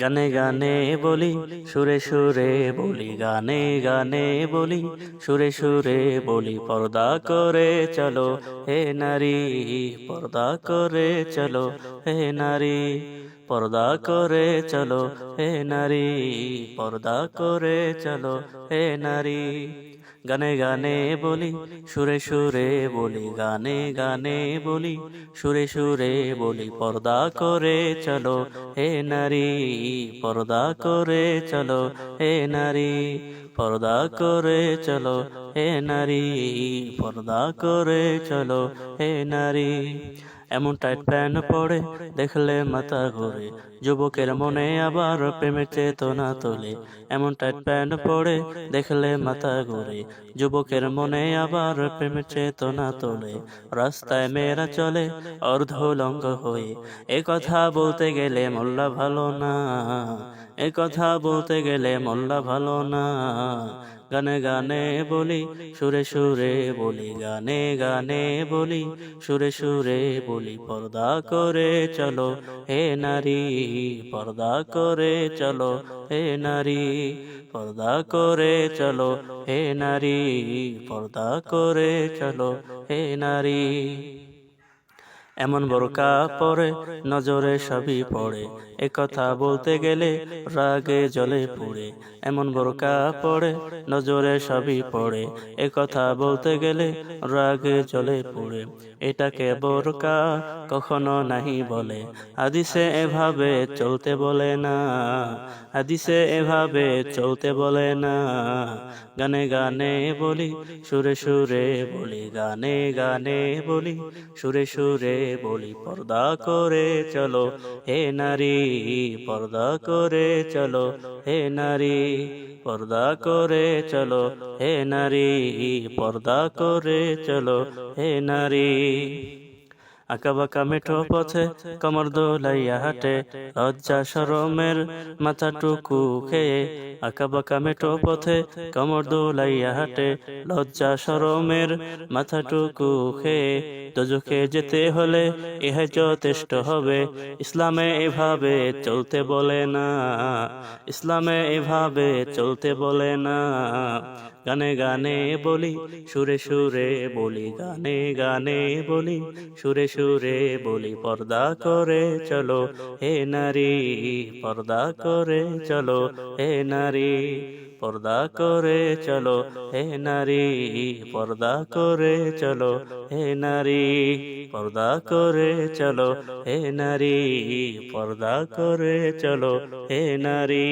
গানে গানে বলি, সুরে সুরে বলি, গানে গানে বলি, সুরে সুরে বলি, পর্দা করে চলো হে নারী, পর্দা করে চলো হে নারী, পর্দা করে চলো হে নারী, পর্দা করে চলো হে নারী। গানে গানে বলি সুরে সুরে বলি গানে গানে বলি সুরে সুরে বলি পর্দা করে চলো হে নারী পর্দা করে চলো হে নারী পর্দা করে চলো হে নারী পর্দা করে চলো হে নারী এমন টাইট প্যান্ট পরে দেখলে মাথা ঘুরে। যুবকের মনে আবার প্রেমের চেতনা তোলে। এমন টাইট প্যান্ট পরে দেখলে মাথা ঘুরে। যুবকের মনে আবার প্রেমের চেতনা তোলে। রাস্তায় মেয়েরা চলে অর্ধলঙ্গ হয়ে। এ কথা বলতে গেলে মোল্লা ভালো না। এ কথা বলতে গেলে মোল্লা ভালো না। গানে গানে বলি, সুরে সুরে বলি, গানে গানে বলি, সুরে সুরে বলি, পর্দা করে চলো হে নারী, পর্দা করে চলো হে নারী, পর্দা করে চলো হে নারী, পর্দা করে চলো হে নারী। এমন বোরকা পরে নজরে সবই পড়ে। এ কথা বলতে গেলে রাগে জলে পুড়ে। এমন বোরকা পড়ে নজরে সবই পড়ে। এ কথা বলতে গেলে রাগে জলে পুড়ে। এটাকে বোরকা? কখনো নাহি বলে। হাদিসে এভাবে চলতে বলে না। হাদিসে এভাবে চলতে বলে না। গানে গানে বলি সুরে সুরে বলি। গানে গানে বলি সুরে সুরে বলি পর্দা করে চলো হে নারী পর্দা করে চলো হে নারী পর্দা করে চলো হে নারী পর্দা করে চলো হে নারী আঁকা বাঁকা মেঠো পথে কমর দোলাইয়া হাটে লজ্জা সরমের মাথাটুকু খেয়ে আঁকা বাঁকা মেঠো পথে কমর দোলাইয়া হাটে লজ্জা সরমের মাথাটুকু খেয়ে দোজখে যেতে হলে ইহাই যথেষ্ট হবে ইসলামে এভাবে চলতে বলে না ইসলামে এভাবে চলতে বলে না। গানে গানে বলি, সুরে সুরে বলি, গানে গানে বলি, সুরে সুরে বলি, পর্দা করে চলো হে নারী, পর্দা করে চলো হে নারী, পর্দা করে চলো হে নারী, পর্দা করে চলো হে নারী, পর্দা করে চলো হে নারী, পর্দা করে চলো হে নারী।